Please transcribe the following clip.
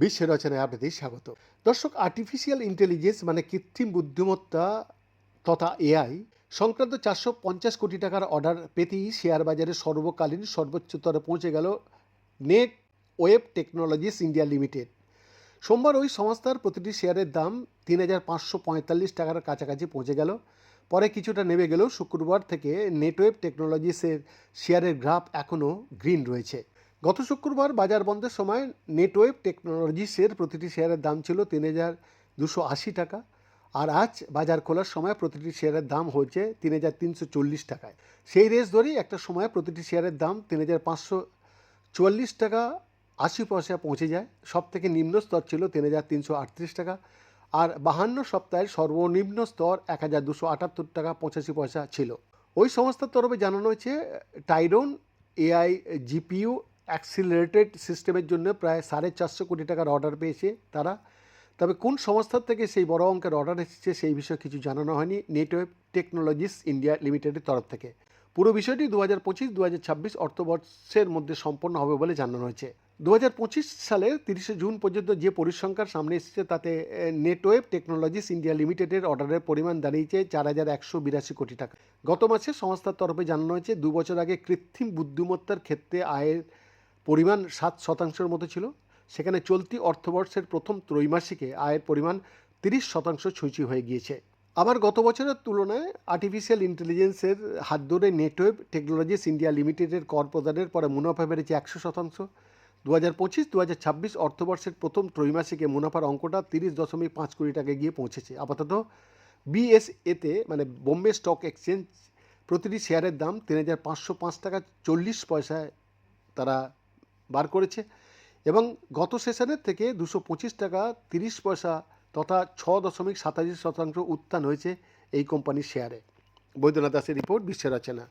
বিশ্ব রচনায় আপনাদের স্বাগত। দর্শক আর্টিফিশিয়াল ইন্টেলিজেন্স মানে কৃত্রিম বুদ্ধিমত্তা তথা এআই সংক্রান্ত চারশো পঞ্চাশ কোটি টাকার অর্ডার পেতেই শেয়ার বাজারে সর্বকালীন সর্বোচ্চ স্তরে পৌঁছে গেল Net Web Technologies India Limited সোমবার ওই সংস্থার প্রতিটি শেয়ারের দাম তিন হাজার পাঁচশো পঁয়তাল্লিশ টাকার কাছাকাছি পৌঁছে গেল। পরে কিছুটা নেমে গেলেও শুক্রবার থেকে নেটওয়েব টেকনোলজিসের শেয়ারের গ্রাফ এখনও গ্রিন রয়েছে। গত শুক্রবার বাজার বন্ধের সময় নেটওয়েব টেকনোলজিসের প্রতিটি শেয়ারের দাম ছিল তিন হাজার দুশো আশি টাকা আর আজ বাজার খোলার সময় প্রতিটি শেয়ারের দাম হয়েছে তিন হাজার তিনশো চল্লিশ টাকায়। সেই রেস ধরেই একটা সময় প্রতিটি শেয়ারের দাম তিন হাজার পাঁচশো চুয়াল্লিশ টাকা আশি পয়সা পৌঁছে যায়। সব থেকে নিম্ন স্তর ছিল তিন হাজার তিনশো আটত্রিশ টাকা। আর বাহান্ন সপ্তাহের সর্বনিম্ন স্তর এক হাজার দুশো আটাত্তর টাকা পঁচাশি পয়সা ছিল। ওই সংস্থার তরফে জানানো হয়েছে, টাইরন এআই জিপিইউ অ্যাক্সিলারেটেড সিস্টেমের জন্য প্রায় সাড়ে চারশো কোটি টাকার অর্ডার পেয়েছে তারা। তবে কোন সংস্থার থেকে সেই বড় অঙ্কের অর্ডার এসেছে সেই বিষয়ে কিছু জানানো হয়নি নেটওয়েব টেকনোলজিস ইন্ডিয়া লিমিটেডের তরফ থেকে। পুরো বিষয়টি দু হাজার পঁচিশ দু হাজার ছাব্বিশ অর্থবর্ষের মধ্যে সম্পন্ন হবে বলে জানানো হয়েছে। দু হাজার পঁচিশ সালের তিরিশে জুন পর্যন্ত যে পরিসংখ্যার সামনে এসেছে, তাতে নেটওয়েব টেকনোলজিস ইন্ডিয়া লিমিটেডের অর্ডারের পরিমাণ দাঁড়িয়েছে চার হাজার একশো বিরাশি কোটি টাকা। গত মাসে সংস্থার তরফে জানানো হয়েছে, দু বছর আগে কৃত্রিম বুদ্ধিমত্তার ক্ষেত্রে আয়ের পরিমাণ সাত শতাংশের মতো ছিল। সেখানে চলতি অর্থবর্ষের প্রথম ত্রৈমাসিকে আয়ের পরিমাণ তিরিশ শতাংশ ছুঁচি হয়ে গিয়েছে। আবার গত বছরের তুলনায় আর্টিফিশিয়াল ইন্টেলিজেন্সের হাত ধরে নেটওয়েব টেকনোলজিস ইন্ডিয়া লিমিটেডের কর প্রদানের পরে মুনাফা বেড়েছে একশো শতাংশ। দু হাজার পঁচিশ দু হাজার ছাব্বিশ অর্থবর্ষের প্রথম ত্রৈমাসিকে মুনাফার অঙ্কটা তিরিশ দশমিক পাঁচ কোটি টাকায় গিয়ে পৌঁছেছে। আপাতত বিএসএতে মানে বোম্বে স্টক এক্সচেঞ্জ প্রতিটি শেয়ারের দাম তিন হাজার পাঁচশো পাঁচ টাকা চল্লিশ পয়সায় তারা বার করেছে এবং গত সেশনের থেকে দুশো পঁচিশ টাকা তিরিশ পয়সা তথা ছ দশমিক সাতাশি শতাংশ উত্থান হয়েছে এই কোম্পানির শেয়ারে। বৈদ্যনাথ দাসের রিপোর্ট বিশ্ব রচনা